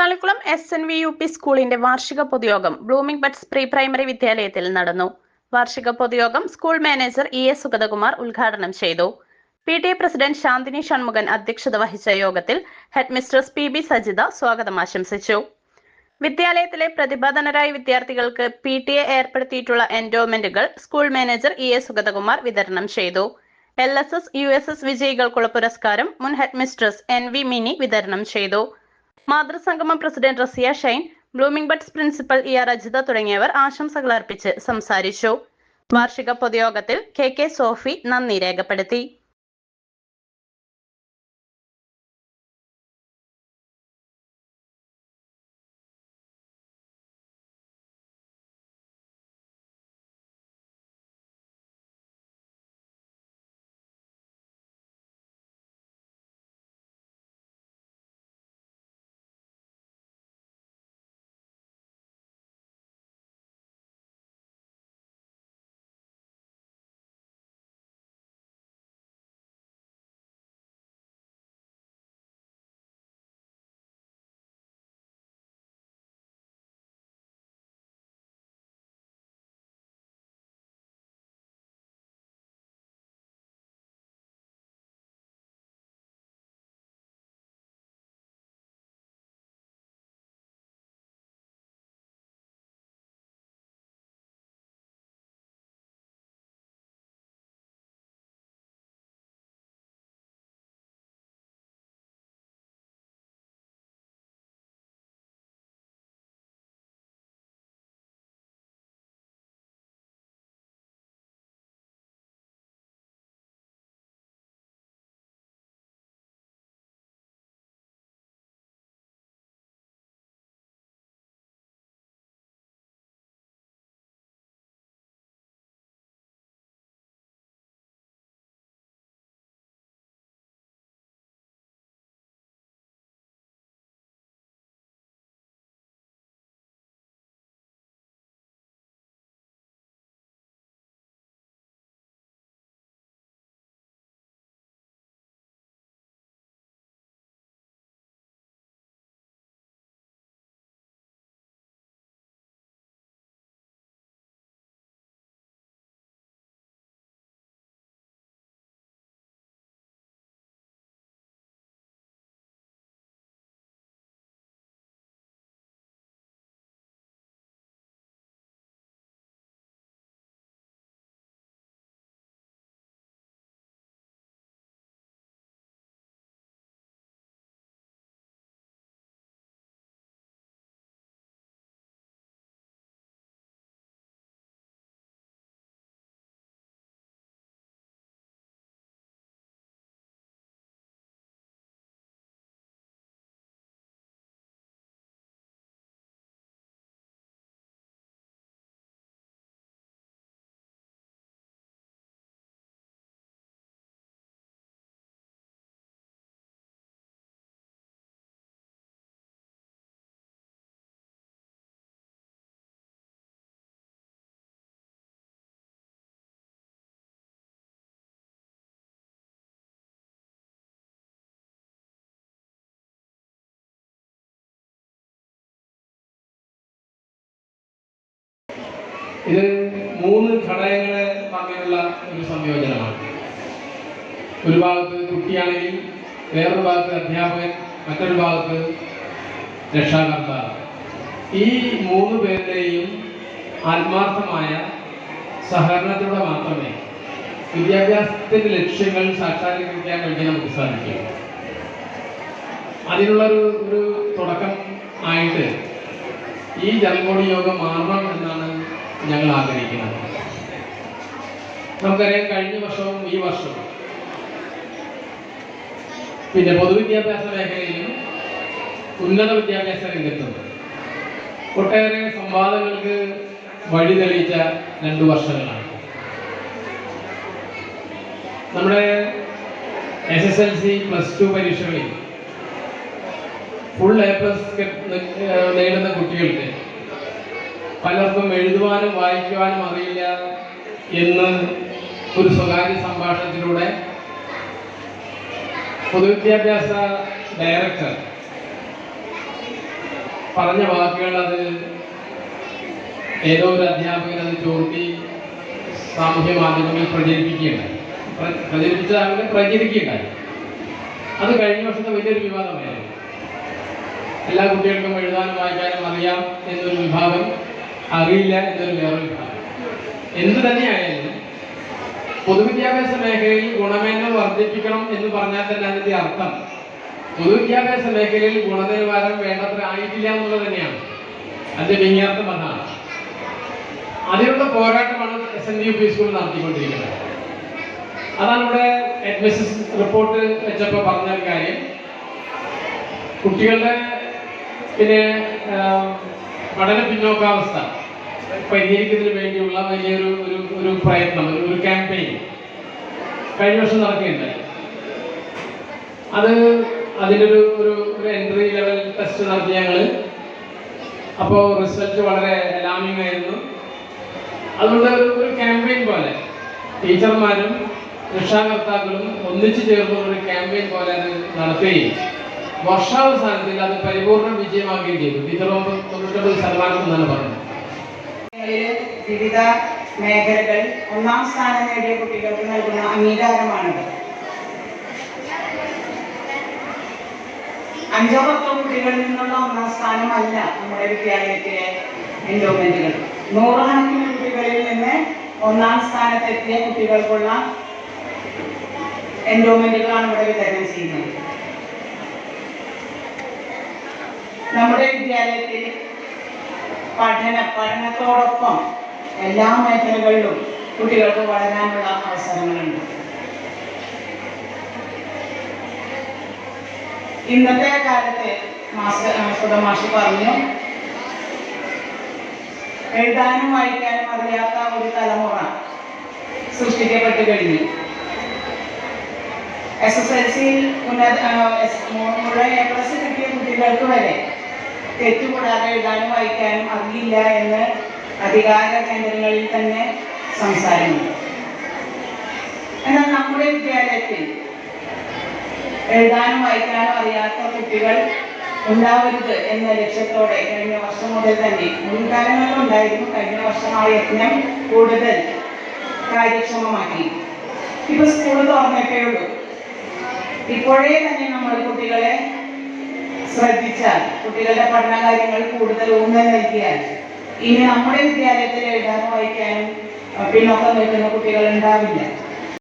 Thalikkulam S N V U P സ്കൂളിന്റെ വാർഷിക പൊതുയോഗം ബ്ലൂമിംഗ് ബഡ്സ് പ്രീ പ്രൈമറി വിദ്യാലയത്തിൽ നടന്നു. വാർഷിക പൊതുയോഗം school manager E S Sugathakumar ഉദ്ഘാടനം ചെയ്തു. P T A president Shanthini Shanmukhan അധ്യക്ഷത വഹിച്ച യോഗത്തിൽ head mistress P B Sajitha സ്വാഗതം ആശംസിച്ചു. വിദ്യാലയത്തിലെ പ്രതിഭാധനരായ വിദ്യാർത്ഥികൾക്ക് പി ടി എ ഏർപ്പെടുത്തിയിട്ടുള്ള എൻഡോമെന്റുകൾ school manager E S Sugathakumar വിതരണം ചെയ്തു. L S S U S S വിജയികൾക്കുള്ള പുരസ്കാരം മുൻ head mistress N V Mini വിതരണം ചെയ്തു. മാതൃസംഗമം president Raziya shine blooming buds principal E R Ajitha തുടങ്ങിയവർ ആശംസകൾ അർപ്പിച്ച് സംസാരിച്ചു. വാർഷിക പൊതുയോഗത്തിൽ കെ കെ സോഫി നന്ദി രേഖപ്പെടുത്തി. ഇത് മൂന്ന് ഘടകങ്ങളെ തമ്മിലുള്ള ഒരു സംയോജനമാണ്. ഒരു ഭാഗത്ത് കുട്ടിയാണെങ്കിൽ വേറൊരു ഭാഗത്ത് അധ്യാപകൻ മറ്റൊരു ഭാഗത്ത് രക്ഷാകർത്താവ്. ഈ മൂന്ന് പേരുടെയും ആത്മാർത്ഥമായ സഹകരണത്തിലൂടെ മാത്രമേ വിദ്യാഭ്യാസത്തിന്റെ ലക്ഷ്യങ്ങൾ സാക്ഷാത്കരിക്കാൻ വേണ്ടി നമുക്ക് സാധിക്കും. അതിനുള്ളൊരു ഒരു തുടക്കം ആയിട്ട് ഈ ജലകോടി യോഗം മാറണം ഞങ്ങൾ ആഗ്രഹിക്കുന്നത്. നമുക്കറിയാം കഴിഞ്ഞ വർഷവും ഈ വർഷവും. പിന്നെ പൊതുവിദ്യാഭ്യാസ മേഖലയിലും ഉന്നത വിദ്യാഭ്യാസ രംഗത്തും ഒട്ടേറെ സംവാദങ്ങൾക്ക് വഴി തെളിയിച്ച രണ്ടു വർഷങ്ങളാണ്. നമ്മുടെ S S L C plus two പരീക്ഷകളിൽ ഫുൾ എ പ്ലസ് നേടുന്ന കുട്ടികൾക്ക് പലർക്കും എഴുതുവാനും വായിക്കുവാനും അറിയില്ല എന്ന് ഒരു സ്വകാര്യ സംഭാഷണത്തിലൂടെ പൊതുവിദ്യാഭ്യാസ ഡയറക്ടർ പറഞ്ഞ വാക്കുകൾ അത് ഏതോ ഒരു അധ്യാപകൻ അത് ചോർത്തി സാമൂഹ്യ മാധ്യമങ്ങളിൽ പ്രചരിപ്പിക്കുകയുണ്ടായി. പ്രചരിപ്പിച്ച അങ്ങനെ പ്രചരിക്കുകയുണ്ടായി. അത് കഴിഞ്ഞ വർഷത്തെ വലിയൊരു വിവാദമായിരുന്നു. എല്ലാ കുട്ടികൾക്കും എഴുതാനും വായിക്കാനും അറിയാം എന്നൊരു വിഭാഗം അറിയില്ല എന്നൊരു വേറൊരു എന്ത് തന്നെയായാലും പൊതുവിദ്യാഭ്യാസ മേഖലയിൽ ഗുണമേന്മ വർദ്ധിപ്പിക്കണം എന്ന് പറഞ്ഞാൽ തന്നെ അതിന്റെ അർത്ഥം പൊതുവിദ്യാഭ്യാസ മേഖലയിൽ ഗുണനിലവാരം വേണ്ടത്ര ആയിട്ടില്ല എന്നുള്ളത് തന്നെയാണ്. അതിന്റെ വിജ്ഞാർത്ഥം അതാണ്. അതിനുള്ള പോരാട്ടമാണ് S N U P school നടത്തിക്കൊണ്ടിരിക്കുന്നത്. അതാണ് ഇവിടെ അഡ്മിഷൻ റിപ്പോർട്ട് വെച്ചപ്പോൾ പറഞ്ഞ ഒരു കാര്യം. കുട്ടികളുടെ പിന്നെ പഠന പിന്നോക്കാവസ്ഥ. പരിഹരിക്കുന്നതിന് വേണ്ടിയുള്ള വലിയൊരു ഒരു ഒരു പ്രയത്നം ഒരു ക്യാമ്പയിൻ കഴിഞ്ഞ വർഷം നടക്കുകയുണ്ടായി അത് അതിന്റെ ഒരു ഒരു എൻട്രി ലെവൽ ടെസ്റ്റ് നടത്തി ഞങ്ങൾ അപ്പോൾ റിസൾട്ട് വളരെ അലാമിംഗ് അതുകൊണ്ട് ഒരു ക്യാമ്പയിൻ പോലെ ടീച്ചർമാരും രക്ഷാകർത്താക്കളും ഒന്നിച്ചു ചേർന്ന് ഒരു ക്യാമ്പയിൻ പോലെ അത് നടത്തുകയും വർഷാവസാനത്തിൽ അത് പരിപൂർണ വിജയമാക്കുകയും ചെയ്തു. ടീച്ചർ തൊണ്ണൂറ്റൊമ്പത് ശതമാനം എന്നാണ് പറഞ്ഞത്. വിവിധ മേഖലകൾ ഒന്നാം സ്ഥാനം നേടിയ കുട്ടികൾക്ക് നൽകുന്ന അംഗീകാരമാണിത്. അഞ്ചോ പത്തോ കുട്ടികളിൽ നിന്നുള്ള ഒന്നാം സ്ഥാനമല്ല നമ്മുടെ വിദ്യാലയത്തിലെ എൻഡോമെന്റുകൾ നൂറുകണക്കിന് കുട്ടികളിൽ നിന്ന് ഒന്നാം സ്ഥാനത്തെത്തിയ കുട്ടികൾക്കുള്ള എൻഡോമെന്റുകളാണ് ഇവിടെ വിതരണം ചെയ്യുന്നത്. നമ്മുടെ വിദ്യാലയത്തിൽ പഠന പഠനത്തോടൊപ്പം എല്ലാ മേഖലകളിലും കുട്ടികൾക്ക് വളരാനുള്ള അവസരങ്ങളുണ്ട്. ഇന്നത്തെ കാലത്ത് മാസ്റ്റർ മാഷി പറഞ്ഞു എഴുതാനും വായിക്കാനും അറിയാത്ത ഒരു തലമുറ സൃഷ്ടിക്കപ്പെട്ടു കഴിഞ്ഞു. എസ് എസ് എൽ സി ഉന്നത മുഴുവൻ എ പ്ലസ് കിട്ടിയ കുട്ടികൾക്ക് വരെ തെറ്റുകൂടാതെ എഴുതാനും വായിക്കാനും അറിയില്ല എന്ന് അധികാര കേന്ദ്രങ്ങളിൽ തന്നെ സംസാരമുണ്ട് എന്നാൽ നമ്മുടെ വിദ്യാലയത്തിൽ എഴുതാനും വായിക്കാനും അറിയാത്ത കുട്ടികൾ ഉണ്ടാവരുത് എന്ന ലക്ഷ്യത്തോടെ കഴിഞ്ഞ വർഷം മുതൽ തന്നെ മുൻകാലങ്ങളിൽ ഉണ്ടായിരുന്നു. കഴിഞ്ഞ വർഷം ആ യജ്ഞം കൂടുതൽ കാര്യക്ഷമമാക്കി. ഇപ്പൊ സ്കൂൾ തുറന്നിട്ടേ ഉള്ളൂ. ഇപ്പോഴേ തന്നെ നമ്മൾ കുട്ടികളെ ശ്രദ്ധിച്ചാൽ കുട്ടികളുടെ പഠന കാര്യങ്ങൾ കൂടുതൽ ഊന്നൽ നൽകിയാൽ ഇനി നമ്മുടെ വിദ്യാലയത്തിൽ എഴുതാനും വായിക്കാനും പിന്നോക്കം നിൽക്കുന്ന കുട്ടികൾ ഉണ്ടാവില്ല.